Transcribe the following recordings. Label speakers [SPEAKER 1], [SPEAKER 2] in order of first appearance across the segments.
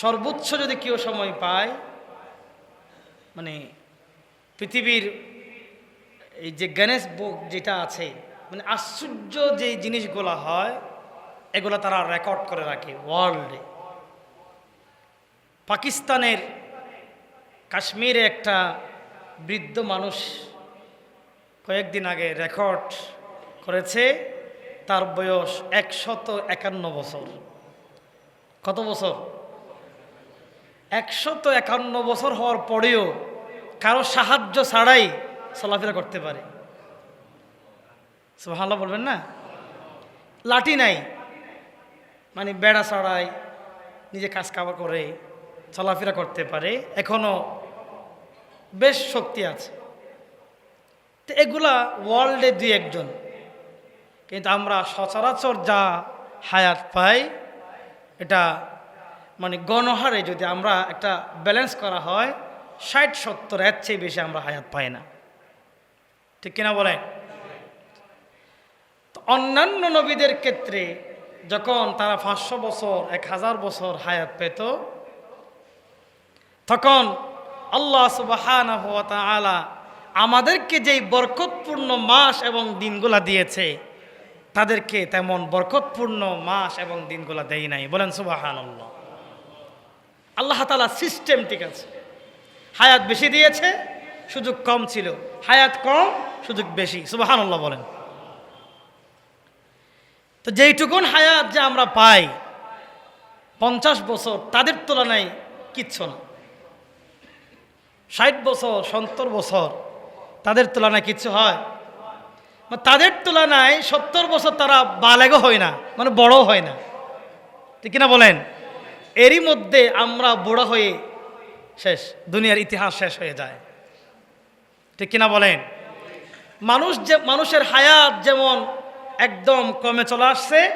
[SPEAKER 1] সর্বোচ্চ যদি কেউ সময় পায় মানে পৃথিবীর এই যে গণেশ বুক যেটা আছে মানে আশ্চর্য যে জিনিসগুলো হয়, এগুলো তারা রেকর্ড করে রাখে ওয়ার্ল্ডে পাকিস্তানের কাশ্মীরে একটা বৃদ্ধ মানুষ কয়েকদিন আগে রেকর্ড করেছে, তার বয়স একশত একান্ন বছর। কত বছর? একশত একান্ন বছর হওয়ার পরেও কারও সাহায্য ছাড়াই চলাফেরা করতে পারে। ভালো বলবেন না? লাঠি নাই মানে বেড়া ছাড়াই নিজে কাজ কাবার করে, চলাফেরা করতে পারে, এখনও বেশ শক্তি আছে। তো এগুলা ওয়ার্ল্ডে দুই একজন। কিন্তু আমরা সচরাচর যা হায়াত পাই, এটা মানে গণহারে যদি আমরা একটা ব্যালেন্স করা হয়, ষাট, সত্তর, এর চেয়ে বেশি আমরা হায়াত পাই না। ঠিক কিনা বলেন? অন্যান্য নবীদের ক্ষেত্রে যখন তারা পাঁচশো বছর, এক হাজার বছর হায়াত পেত, তখন আল্লাহ সুবাহ আমাদেরকে যেই বরকতপূর্ণ মাস এবং দিনগুলা দিয়েছে, তাদেরকে তেমন বরকতপূর্ণ মাস এবং দিনগুলা দেয় নাই। বলেন সুবাহান আল্লাহ আল্লাহ তালা সিস্টেম ঠিক আছে। হায়াত বেশি দিয়েছে, সুযোগ কম ছিল। হায়াত কম, সুযোগ বেশি। সুবাহান আল্লাহ বলেন। তো যেইটুকুন হায়াত যে আমরা পাই, পঞ্চাশ বছর তাদের তুলনায় কিচ্ছু না। ষাট বছর, সত্তর বছর তাদের তুলনায় কিচ্ছু হয়। মানে তাদের তুলনায় সত্তর বছর তারা বালেগও হয় না মানে বড় হয় না। ঠিক কিনা বলেন? এরই মধ্যে আমরা বুড়ো হয়ে শেষ, দুনিয়ার ইতিহাস শেষ হয়ে যায়। ঠিক কিনা বলেন? মানুষ যে, মানুষের হায়াত যেমন একদম কমে চলে আসছে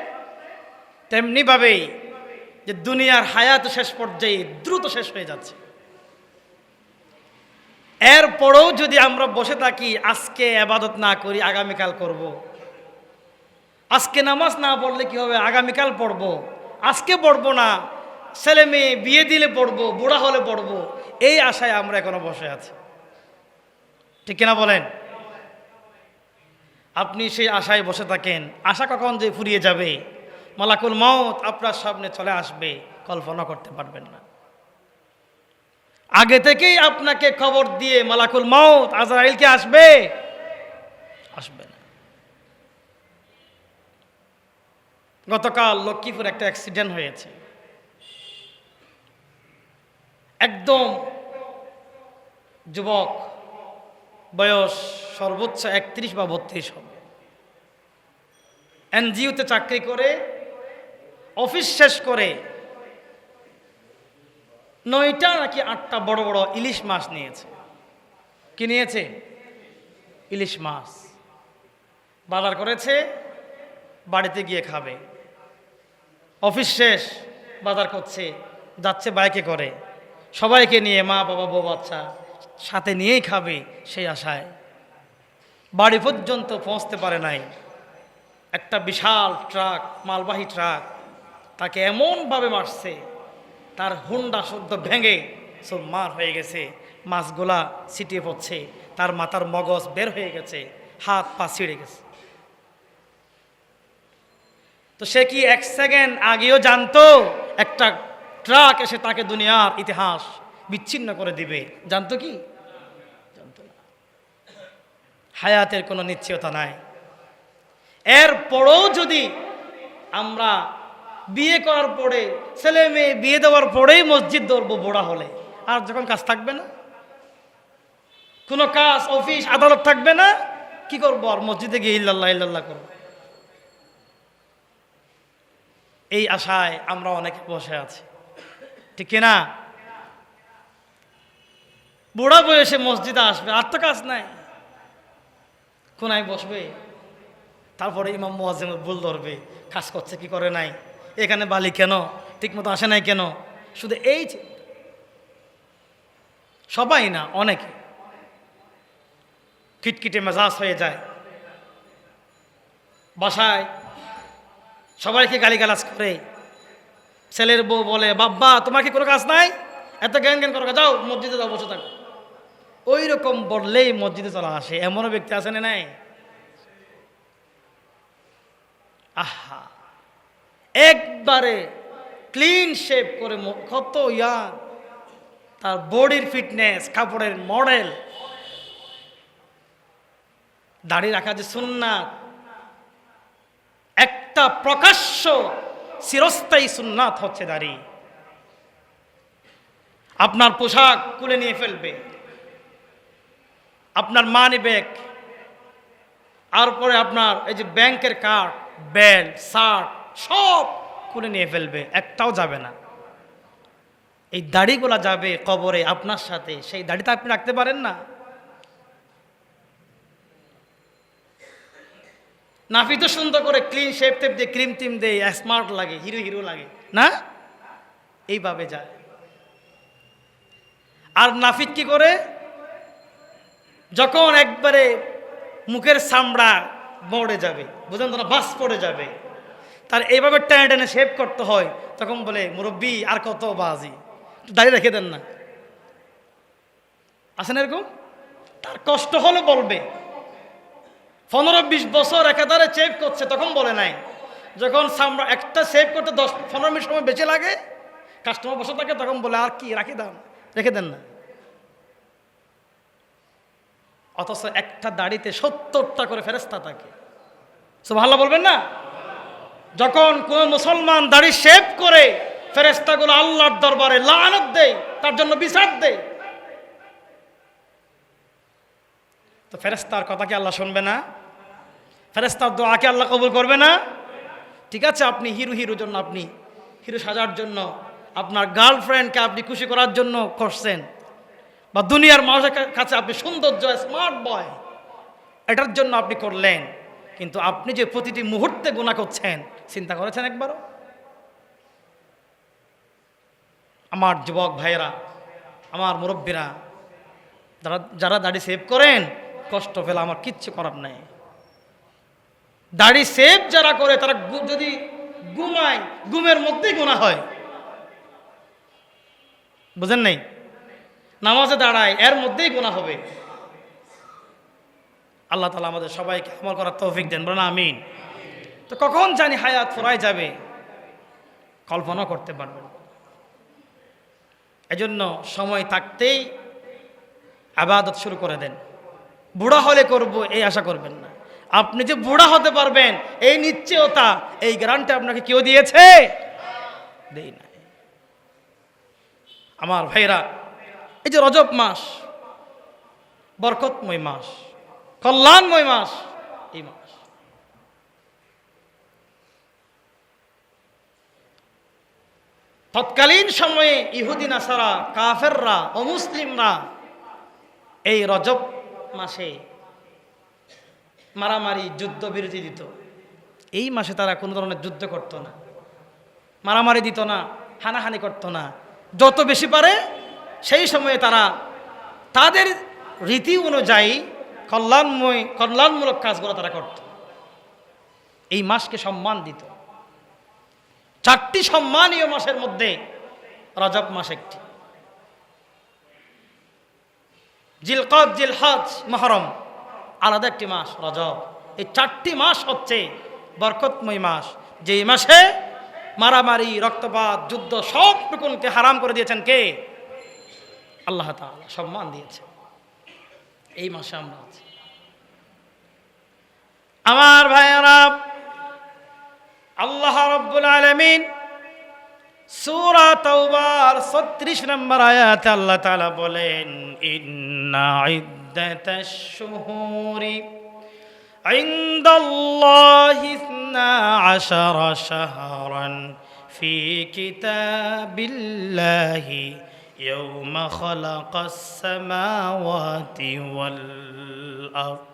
[SPEAKER 1] তেমনিভাবেই যে দুনিয়ার হায়াত শেষ পর্যায়ে দ্রুত শেষ হয়ে যাচ্ছে। এরপরেও যদি আমরা বসে থাকি, আজকে আবাদত না করি, আগামীকাল করব। আজকে নামাজ না পড়লে কি হবে? আগামীকাল পড়ব। আজকে পড়ব না। ছেলে মেয়ে বিয়ে দিলে পড়ব, বুড়া হলে পড়ব, এই আশায় আমরা এখনও বসে আছি। ঠিক কিনা বলেন? আপনি সেই আশায় বসে থাকেন, আশা কখন যে ফুরিয়ে যাবে? মালাকুল মত আপনার সামনে চলে আসবে, কল্পনা করতে পারবেন না। আগে থেকেই আপনাকে খবর দিয়ে মালাকুল মাউত আজরাইলকে আসবে? আসবে না। গতকাল লক্ষ্মীপুর একটা অ্যাক্সিডেন্ট হয়েছে। একদম যুবক বয়স সর্বোচ্চ একত্রিশ বা বত্রিশ হবে। এনজিওতে চাকরি করে, অফিস শেষ করে, নয়টা নাকি আটটা বড় বড় ইলিশ মাছ নিয়েছে। কি নিয়েছে? ইলিশ মাছ। বাজার করেছে, বাড়িতে গিয়ে খাবে। অফিস শেষ, বাজার করছে, যাচ্ছে বাইকে করে। সবাইকে নিয়ে মা, বাবা, বউ, বাচ্চা সাথে নিয়েই খাবে সেই আশায়। বাড়ি পর্যন্ত পৌঁছতে পারে নাই। একটা বিশাল ট্রাক, মালবাহী ট্রাক, তাকে এমনভাবে মারছে, তার হুন্ডা শুদ্ধ ভেঙে সব মার হয়ে গেছে, মাছগুলা ছিটিয়ে পড়ছে, তার মাথার মগজ বের হয়ে গেছে, হাত পা ছিঁড়ে গেছে। তো সে কি এক সেকেন্ড আগেও জানতো, একটা ট্রাক এসে তাকে দুনিয়ার ইতিহাস বিচ্ছিন্ন করে দিবে। জানতো কি? জানতো না। হায়াতের কোনো নিশ্চয়তা নাই। এরপরও যদি আমরা বিয়ে করার পরে, ছেলে মেয়ে বিয়ে দেওয়ার পরেই মসজিদ ধরবো বোড়া হলে, আর যখন কাজ থাকবে না? কোনো কাজ, অফিস, আদালত থাকবে না? কি করব আর মসজিদে গিয়ে ইল্লাল্লাহ ইল্লাল্লাহ করব? এই আশায় আমরা অনেকে বসে আছি। ঠিক না বুড়া বয়সে মসজিদে আসবে, আর তো কাজ নাই। কোনায় বসবে? তারপরে ইমাম মোয়াজিম ভুল ধরবে, কাজ করছে কি করে নাই? এখানে বালি কেন? ঠিকমতো আসে নাই কেন? শুধু এই সবাই না, অনেকে। কিটকিটে মেজাজ হয়ে যায়। বাসায় সবাইকে গালিগালাজ করে। ছেলের বউ বলে, বাব্বা, তোমার কি কোনো কাজ নাই? এত জ্ঞান জ্ঞান করো যাও, মসজিদে যাও, বসে থাকো। ওই রকম বললেই মসজিদে চলা আসে, এমনও ব্যক্তি আছে না নাই? আহা! একবারে ক্লিন শেপ করে কত ইয়াং তার বডির ফিটনেস কাপড়ের মডেল দাড়ি রাখা যে সুন্নাত। একটা প্রকাশ্য চিরস্থায়ী সুন্নাত হচ্ছে দাড়ি। আপনার পোশাক খুলে নিয়ে ফেলবে। আপনার মানি ব্যাগ আর পরে আপনার এই যে ব্যাংকের কার্ড বেল্ট শার্ট সব খুলে নিয়ে ফেলবে, একটাও যাবে না। এই দাড়িগুলা যাবে কবরে আপনার সাথে, সেই দাড়িটা আপনি রাখতে পারেন না। নাফি তো সুন্দর করে ক্লিন শেপ টেপ দিয়ে ক্রিম টিম দেয় স্মার্ট লাগে হিরো হিরো লাগে। না? এইভাবে যায়। আর নাফিক কি করে? যখন একবারে মুখের চামড়া মরে যাবে, বুঝলেন তো না? বাস পড়ে যাবে। তার এইভাবে টেনে টেনে শেভ করতে হয়, তখন বলে, মুরব্বী, আর কত বাজি? দাঁড়িয়ে রেখে দেন না। আসেন এরকম? তার কষ্ট হলে বলবে। পনেরো বিশ বছর একাধারে চেক করছে, তখন বলে নাই। যখন একটা সেভ করতে দশ পনেরো মিনিট সময় বেঁচে লাগে কাস্টমার বসে থাকে, তখন বলে, আর কি, রাখি দাম রেখে দেন না। অথচ একটা দাড়িতে সত্তরটা করে ফেরেস্তা থাকে। সো ভালো বলবেন না? যখন কোন মুসলমান দাড়ি শেভ করে ফেরেস্তাগুলো আল্লাহর দরবারে লানত দেয়, তার জন্য বিচার দেয়। তো ফেরেস্তার কথা কি আল্লাহ শুনবে না? ফেরেস্তার দোয়াকে আল্লাহ কবুল করবে না? ঠিক আছে, আপনি হিরো হিরো জন্য, আপনি হিরো সাজার জন্য, আপনার গার্লফ্রেন্ডকে আপনি খুশি করার জন্য করছেন। বা দুনিয়ার মানুষের কাছে আপনি সৌন্দর্য, স্মার্ট বয়, এটার জন্য আপনি করলেন। কিন্তু আপনি যে প্রতিটি মুহূর্তে গুণা করছেন, চিন্তা করেছেন একবারও? আমার যুবক ভাইয়েরা, আমার মুরব্বীরা, যারা যারা দাড়ি সেভ করেন, কষ্ট পেলে আমার কিচ্ছু করার নাই। দাড়ি সেভ যারা করে, তারা যদি গুমায় গুমের মধ্যেই গোনা হয়। বুঝেন নাই? নামাজে দাঁড়ায়, এর মধ্যেই গোনা হবে। আল্লাহ তালা আমাদের সবাইকে আমল করার তৌফিক দেন, বলেন আমিন। তো কখন জানি হায়াত ফুরায় যাবে? কল্পনা করতে পারবেন এজন্য সময় থাকতেই আবাদত শুরু করে দেন। বুড়া হলে করব, এই আশা করবেন না। আপনি যে বুড়া হতে পারবেন, এই নিশ্চয়তা, এই গ্যারান্টি আপনাকে কেউ দিয়েছে? দেই না আমার ভাইরা এই যে রজব মাস, বরকতময় মাস, কল্যাণময় মাস, এই মাস। তৎকালীন সময়ে ইহুদি নাসারা, কাফেররা অমুসলিমরা এই রজব মাসে মারামারি যুদ্ধ বিরতি দিত। এই মাসে তারা কোনো ধরনের যুদ্ধ করতো না। মারামারি দিত না, হানাহানি করতো না। যত বেশি পারে, সেই সময়ে তারা তাদের রীতি অনুযায়ী কল্যাণময়, কল্যাণমূলক কাজগুলো তারা করত। এই মাসকে সম্মান দিত। চারটি সম্মানীয় মাসের মধ্যে রজব মাস একটি। জিলকদ, জিলহজ, মহরম। আলাদা একটি মাস, রজব। এই চারটি মাস হচ্ছে বরকতময় মাস। যেই মাসে মারামারি, রক্তপাত, যুদ্ধ সব টুকুনকে হারাম করে দিয়েছেন কে? আল্লাহ তাআলা সম্মান দিয়েছে। এই মাসে আমরা আছি। আমার ভাইয়ারা, আল্লাহ রব্বুল আলমিন সূরা তাওবার 36 নম্বর আয়াতে আল্লাহ তাআলা বলেন ইন্না ইদ্দাতাশ শুহুরি عند الله اثنا عشر شهرا في كتاب الله يوم خلق السماوات والأرض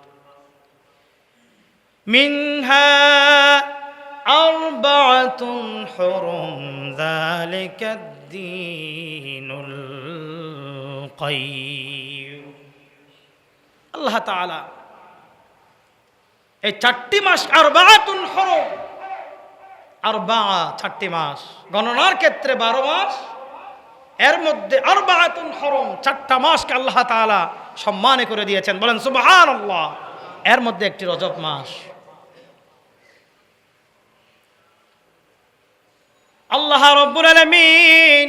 [SPEAKER 1] منها أربعة حرم ذلك الدين القيم الله تعالى এই চারটি মাস আর বাহাতুন হরম আর বা চারটি মাস গণনার ক্ষেত্রে বারো মাস এর মধ্যে আর বাহাতুন হরম চারটা মাসকে আল্লাহ তাআলা সম্মানে করে দিয়েছেন বলেন সুবহান আল্লাহ এর মধ্যে একটি রজব মাস আল্লাহ রব্বুল আলামিন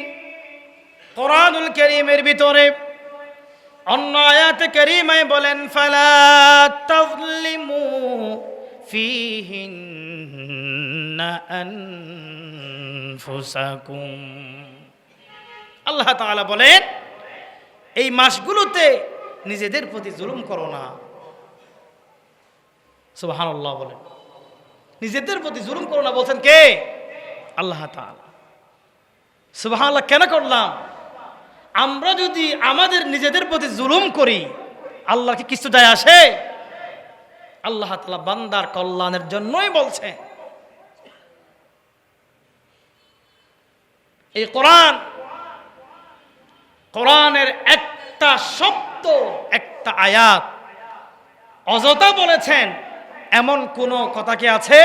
[SPEAKER 1] কোরআনুল কারীমের ভিতরে অন্য আয়াতে কারীমায় বলেন, ফালা তাযলিমু ফীহিন্না আনফুসাকুম। আল্লাহ তাআলা বলেন, এই মাসগুলোতে নিজেদের প্রতি জুলুম করো না। সুবহানাল্লাহ বলেন। নিজেদের প্রতি জুলুম করো না বলছেন কে? আল্লাহ সুবহানাল্লাহ, কেন করলাম? আমরা যদি আমাদের নিজেদের প্রতি জুলুম করি আল্লাহ কি কিছু যায় আসে? আল্লাহ তালা বান্দার কল্যাণের জন্যই বলছে। এই কোরআন, কোরআনের একটা শব্দ, একটা আয়াত অযথা বলেছেন, এমন কোনো কথা কি আছে?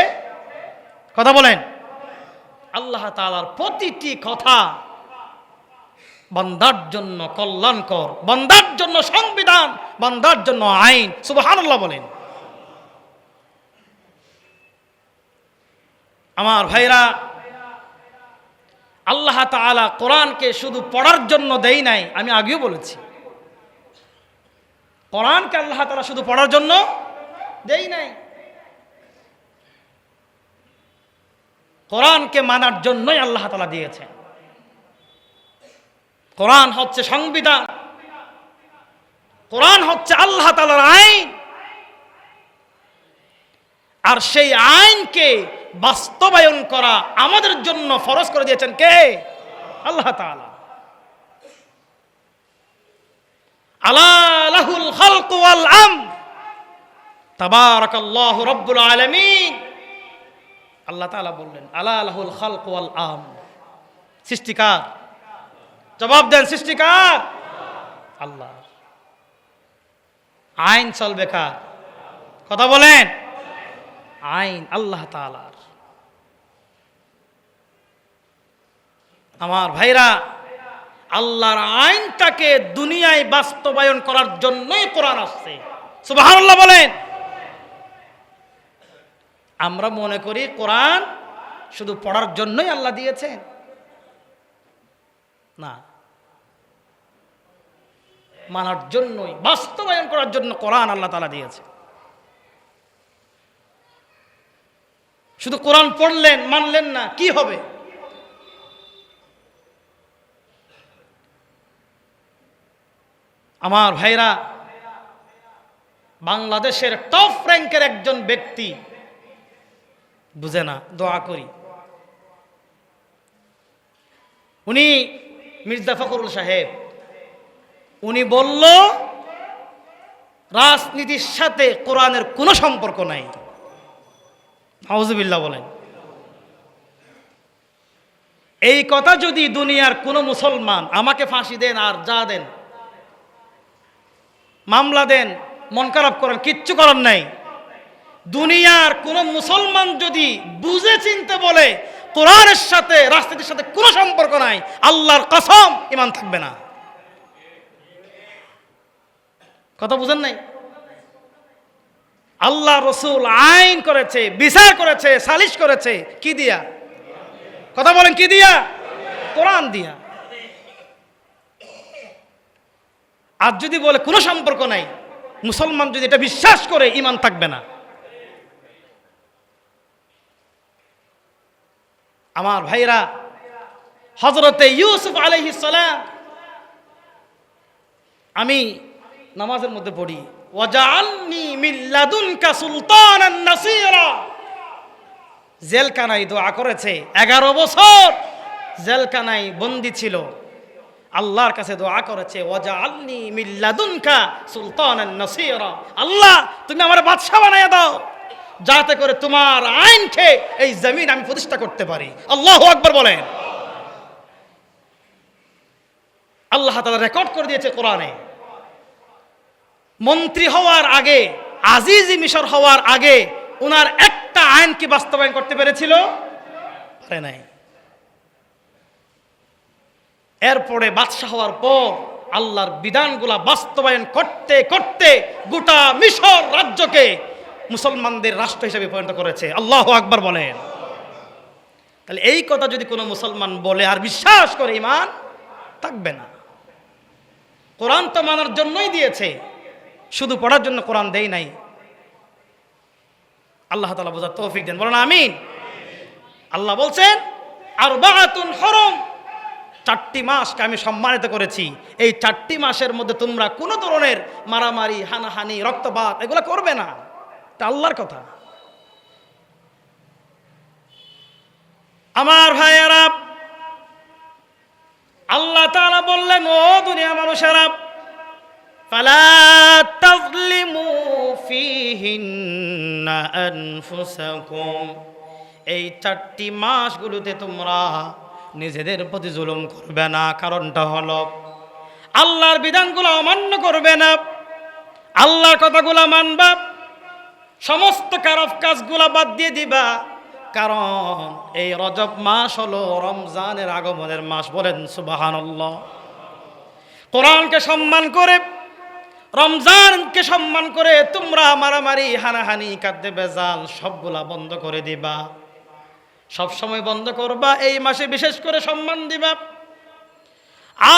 [SPEAKER 1] কথা বলেন। আল্লাহ তাআলার প্রতিটি কথা বান্দার জন্য কল্যাণকর, বান্দার জন্য সংবিধান, বান্দার জন্য আইন। সুবহানাল্লাহ বলেন। আমার ভাইরা, আল্লাহ তাআলা কোরআনকে শুধু পড়ার জন্য দেই নাই, আমি আগেও বলেছি। কোরআনকে আল্লাহ তালা শুধু পড়ার জন্য দেই নাই। কোরআনকে মানার জন্যই আল্লাহ তালা দিয়েছেন কোরআন হচ্ছে সংবিধান। কোরআন হচ্ছে আল্লাহ তাআলার আইন। আর সেই আইনকে বাস্তবায়ন করা আমাদের জন্য ফরজ করে দিয়েছেন কে? আল্লাহ তাআলা। আলাহুল খালকু ওয়াল আম রব্বুল আল্লাহ তাআলা বললেন আলাহুল খালকু ওয়াল আম। সৃষ্টিকার। জবাব দেন, সৃষ্টিকার। আল্লাহ। আইন চলবে কার? কথা বলেন। আইন আল্লাহ তালার আমার ভাইরা, আল্লাহর আইনটাকে দুনিয়ায় বাস্তবায়ন করার জন্যই কোরআন আসছে। সুবহানাল্লাহ বলেন। আমরা মনে করি কোরআন শুধু পড়ার জন্যই আল্লাহ দিয়েছেন না। মানার জন্যই, বাস্তবায়ন করার জন্য কোরআন আল্লাহ তালা দিয়েছে। শুধু কোরআন পড়লেন, মানলেন না, কি হবে? আমার ভাইরা, বাংলাদেশের টপ র্যাঙ্কের একজন ব্যক্তি বুঝে না, দোয়া করি। উনি মির্জা ফখরুল সাহেব, উনি বলল, রাজনীতির সাথে কোরআনের কোনো সম্পর্ক নাই। হাউজুবিল্লাহ বলেন। এই কথা যদি দুনিয়ার কোনো মুসলমান আমাকে ফাঁসি দেন আর যা দেন, মামলা দেন মন খারাপ করেন, কিচ্ছু করার নাই। দুনিয়ার কোন মুসলমান যদি বুঝে চিনতে বলে, কোরআনের সাথে, রাজনীতির সাথে কোনো সম্পর্ক নাই, আল্লাহর কসম, ইমান থাকবে না। কথা বুঝেন নাই? আল্লাহ রসুল আইন করেছে, বিচার করেছে, সালিশ করেছে, কি দিয়া? কথা বলেন, কি দিয়া? কোরআন দিয়া। আর যদি বলে কোনো সম্পর্ক নাই, মুসলমান যদি এটা বিশ্বাস করে, ইমান থাকবে না। আমার ভাইরা হজরতে ইউসুফ আলহিস আমি নামাজের মধ্যে পড়ি। জেলখানায় দোয়া করেছে, এগারো বছর জেলখানায় বন্দি ছিল। আল্লাহর কাছে দোয়া করেছে আল্লাহ, তুমি আমার বাদশা বানায় দাও। যাতে করে তোমার আইনকে এই জমিন আমি প্রতিষ্ঠা করতে পারি। আল্লাহু আকবার বলেন। আল্লাহ তাআলা রেকর্ড করে দিয়েছে কোরআনে। মন্ত্রী হওয়ার আগে, আজিজি মিশর হওয়ার আগে ওনার একটা আইন কি বাস্তবায়ন করতে পেরেছিল? এরপরে বাদশাহ হওয়ার পর আল্লাহর বিধানগুলা বাস্তবায়ন করতে করতে গোটা মিশর রাজ্যকে মুসলমানদের রাষ্ট্র হিসেবে পরিণত করেছে। আল্লাহ আকবার বলেন। তাহলে এই কথা যদি কোনো মুসলমান বলে আর বিশ্বাস করে ইমান থাকবে না। কোরআন তো মানার জন্যই দিয়েছে। শুধু পড়ার জন্য কোরআন দেই নাই। আল্লাহ তালা বোঝার তৌফিক দেন। বলেন আমিন। আল্লাহ বলছেন আর বাহাতুন হরম। চারটি মাসকে আমি সম্মানিত করেছি। এই চারটি মাসের মধ্যে তোমরা কোনো ধরনের মারামারি, হানাহানি, রক্তপাত এগুলো করবে না। এটা আল্লাহর কথা। আমার ভাইয়েরা, আল্লাহ তাআলা বললেন, ও দুনিয়া মানুষেরা, ফালা তাজলিমু ফিহিন্না আনফুসাকুম। এই চারটি মাসগুলোতে তোমরা নিজেদের প্রতি জুলুম করবে না, কারণটা হলো আল্লাহর বিধানগুলো অমান্য করবে না, আল্লাহর কথাগুলো মানবা সমস্ত খারাপ কাজগুলা বাদ দিয়ে দিবা। কারণ এই রজব মাস হলো রমজানের আগমনের মাস বলেন সুবাহানল্লাহ। কোরআনকে সম্মান করে, রমজানকে সম্মান করে তোমরা মারামারি, হানাহানি, কাঁদতে, বেজাল সবগুলা বন্ধ করে দিবা। সব সময় বন্ধ করবা, এই মাসে বিশেষ করে সম্মান দিবা।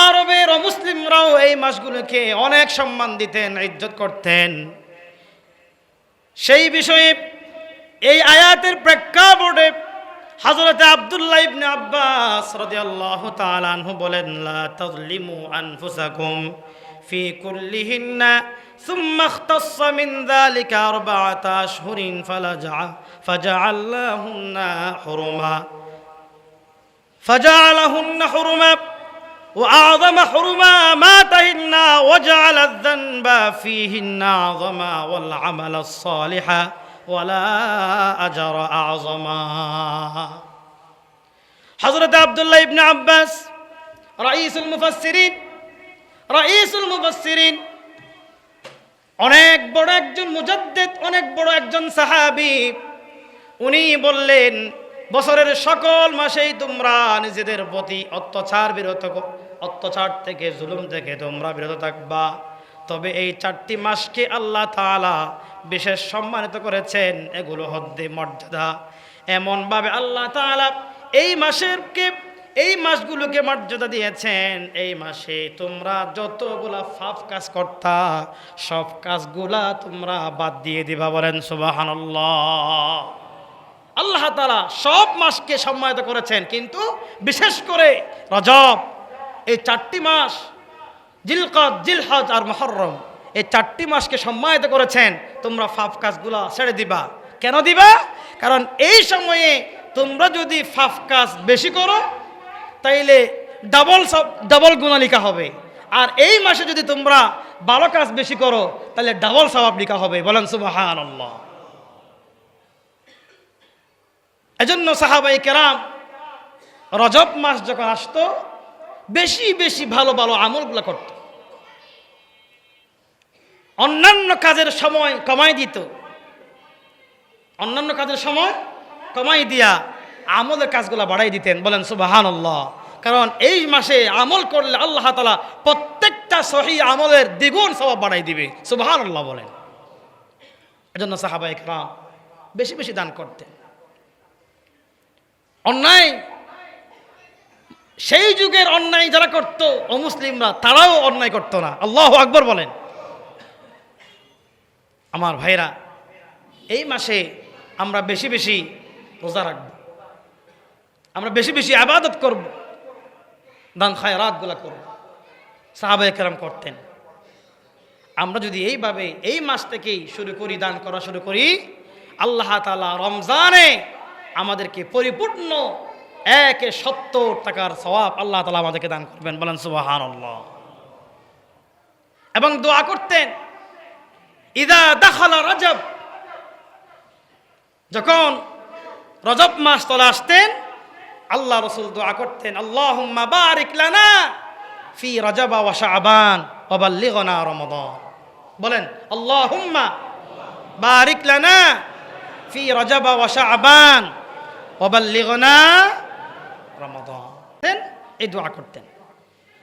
[SPEAKER 1] আরবের মুসলিমরাও এই মাসগুলোকে অনেক সম্মান দিতেন, ইজ্জত করতেন। সেই বিষয়ে এই আয়াতের প্রেক্ষাপটে হযরত আব্দুল্লাহ ইবনে আব্বাস রাদিয়াল্লাহু তাআলা আনহু বলেন লা তাযলিমু আনফুসাকুম ফি কুল্লিহিন্না ثم اختص من ذلك أربعة أشهر فلجع فجعلهن حرما فجعلهن حرما وأعظم حرما ماتهن وجعل الذنب فيهن أعظما والعمل الصالح ولا أجر أعظما حضرت عبد الله بن عباس رئيس المفسرين رئيس المفسرين অনেক বড় একজন মুজাদ্দেদ অনেক বড় একজন সাহাবী উনি বললেন বছরের সকল মাসেই তোমরা নিজেদের প্রতি অত্যাচার বিরত ক- অত্যাচার থেকে, জুলুম থেকে তোমরা বিরত থাকবা। তবে এই চারটি মাসকে আল্লাহ তাআলা বিশেষ সম্মানিত করেছেন, এগুলো হদ্দে মর্যাদা। এমনভাবে আল্লাহ তাআলা এই মাসেরকে, এই মাসগুলোকে মর্যাদা দিয়েছেন। এই মাসে তোমরা যতগুলা ফাফ কাজ করতা, সব কাজগুলা তোমরা বাদ দিয়ে দিবা বলেন সুবহানাল্লাহ। আল্লাহ তালা সব মাসকে সম্মানিত করেছেন, কিন্তু বিশেষ করে রজব এই চারটি মাস জিলকদ জিলহজ আর মহরম, এই চারটি মাসকে সম্মানিত করেছেন, তোমরা ফাফ কাজগুলা ছেড়ে দিবা। কেন দিবা? কারণ এই সময়ে তোমরা যদি ফাফ কাজ বেশি করো, তাইলে ডাবল সব, ডাবল গুণালিকা হবে। আর এই মাসে যদি তোমরা ভালো কাজ বেশি করো তাহলে ডাবল সবাব লিখা হবে। বলেন সুবাহান আল্লাহ এজন্য সাহাবাই কেরাম রজব মাস যখন আসতো বেশি বেশি ভালো ভালো আমলগুলো করত। অন্যান্য কাজের সময় কমাই দিত। অন্যান্য কাজের সময় কমাই দিয়া আমলের কাজগুলো বাড়াই দিতেন। বলেন সুবাহান কারণ এই মাসে আমল করলে আল্লাহ তালা প্রত্যেকটা সহি আমলের দ্বিগুণ স্বভাব বাড়াই দিবে। সুবাহান আল্লাহ বলেন। এজন্য সাহাবাই কেরাম বেশি বেশি দান করতেন। অন্যায় সেই যুগের অন্যায় যারা করত, অমুসলিমরা, তারাও অন্যায় করতো না। আল্লাহ আকবর বলেন। আমার ভাইরা এই মাসে আমরা বেশি বেশি রোজা রাখব। আমরা বেশি বেশি আবাদত করব। দান খায় রাতগুলা করব। সাহাবা একরাম করতেন। আমরা যদি এইভাবে এই মাস থেকেই শুরু করি, দান করা শুরু করি, আল্লাহ তালা রমজানে আমাদেরকে পরিপূর্ণ একে সত্তর টাকার সওয়াব আল্লাহ তালা আমাদেরকে দান করবেন। বলেন সুবাহান এবং দোয়া করতেন, ইদা দাখালা রজব। যখন রজব মাস চলে আসতেন, আল্লাহ রসুল দোয়া করতেন আল্লাহ বারিক লানা ফি রজবা ওয়া শাবান ওয়া বাল্লিগনা রমাদান। বলেন, আল্লাহুম্মা বারিক লানা ফি রজবা ওয়া শাবান ওয়া বাল্লিগনা রমাদান। এই দোয়া করতেন।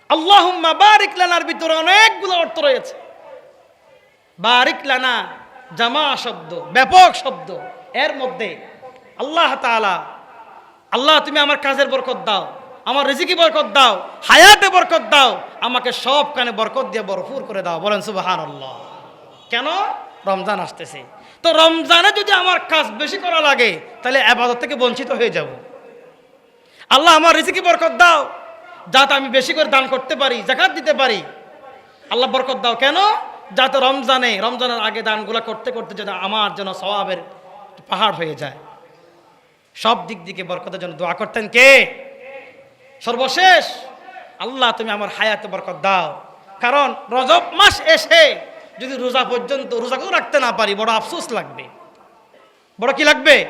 [SPEAKER 1] আল্লাহুম্মা বারিক লানার ভিতরে অনেকগুলো অর্থ রয়েছে। বারিক লানা, জামা শব্দ, ব্যাপক শব্দ। এর মধ্যে আল্লাহ তাআলা, আল্লাহ তুমি আমার কাজের বরকত দাও, আমার রিজিকি বরকত দাও, হায়াতে বরকত দাও, আমাকে সব কানে বরকত দিয়ে বরফুর করে দাও। বলেন সুবাহান আল্লাহ কেন? রমজান আসতেছে। তো রমজানে যদি আমার কাজ বেশি করা লাগে, তাহলে আবাদত থেকে বঞ্চিত হয়ে যাব। আল্লাহ আমার রিজিকি বরকত দাও। যাতে আমি বেশি করে দান করতে পারি, জাকাত দিতে পারি। আল্লাহ বরকত দাও। কেন? যাতে রমজানে, রমজানের আগে দানগুলা করতে করতে যেন আমার যেন স্বভাবের পাহাড় হয়ে যায়। সব দিক দিকে বরকতের জন্য দোয়া করতেন কে? সর্বশেষ, আল্লাহ তুমি আমার হায়াতে বরকত দাও। কারণ রজব মাস এসে যদি রোজা পর্যন্ত রোজাকেও রাখতে না পারি, বড় আফসোস লাগবে। বড় কি লাগবে?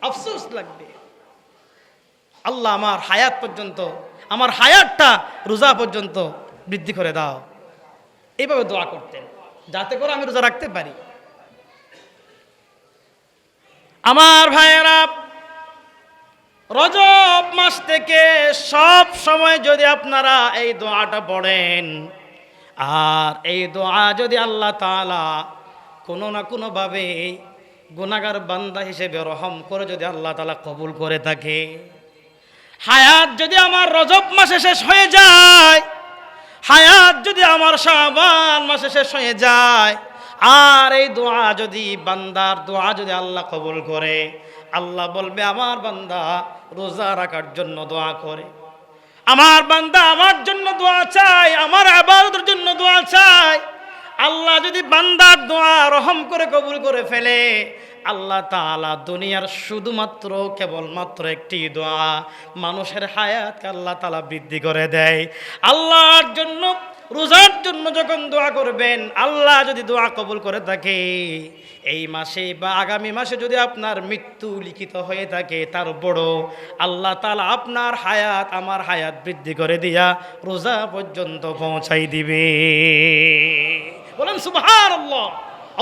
[SPEAKER 1] আফসোস লাগবে। আল্লাহ আমার হায়াত পর্যন্ত, আমার হায়াতটা রোজা পর্যন্ত বৃদ্ধি করে দাও। এইভাবে দোয়া করতেন, যাতে করে আমি রোজা রাখতে পারি। আমার ভাইয়েরা, রজব মাস থেকে সব সময় যদি আপনারা এই দোয়াটা পড়েন, আর এই দোয়া যদি আল্লাহ তালা কোনো না কোনোভাবে গুনাগার বান্দা হিসেবে রহম করে যদি আল্লাহ তালা কবুল করে থাকে হায়াত যদি আমার রজব মাসে শেষ হয়ে যায়, হায়াত যদি আমার শাবান মাসে শেষ হয়ে যায়, আর এই দোয়া যদি, বান্দার দোয়া যদি আল্লাহ কবুল করে, আল্লাহ বলবে, আমার বান্দা রোজা রাখার জন্য দোয়া করে। আমার বান্দা আমার জন্য দোয়া চাই আমার আবাদতের জন্য দোয়া চাই আল্লাহ যদি বান্দার দোয়া রহম করে কবুল করে ফেলে আল্লাহ তাআলা দুনিয়ার শুধুমাত্র কেবলমাত্র একটি দোয়া মানুষের হায়াতকে আল্লাহ তালা বৃদ্ধি করে দেয়। আল্লাহর জন্য, রোজার জন্য যখন দোয়া করবেন, আল্লাহ যদি দোয়া কবুল করে থাকে, এই মাসে বা আগামী মাসে যদি আপনার মৃত্যু লিখিত হয়ে থাকে, তার বড় আল্লাহ তালা আপনার হায়াত, আমার হায়াত বৃদ্ধি করে দিয়া রোজা পর্যন্ত পৌঁছাই দিবে। বলেন সুবহান আল্লাহ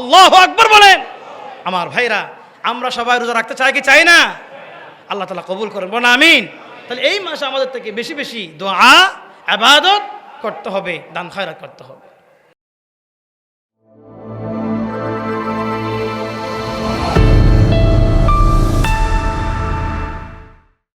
[SPEAKER 1] আল্লাহ আকবর বলেন। আমার ভাইরা, আমরা সবাই রোজা রাখতে চাই কি চাই না? আল্লাহ তালা কবুল করেন বোন আমিন। তাহলে এই মাসে আমাদের থেকে বেশি বেশি দোয়া, আবাদত করতে হবে, দান খায়রাত করতে হবে।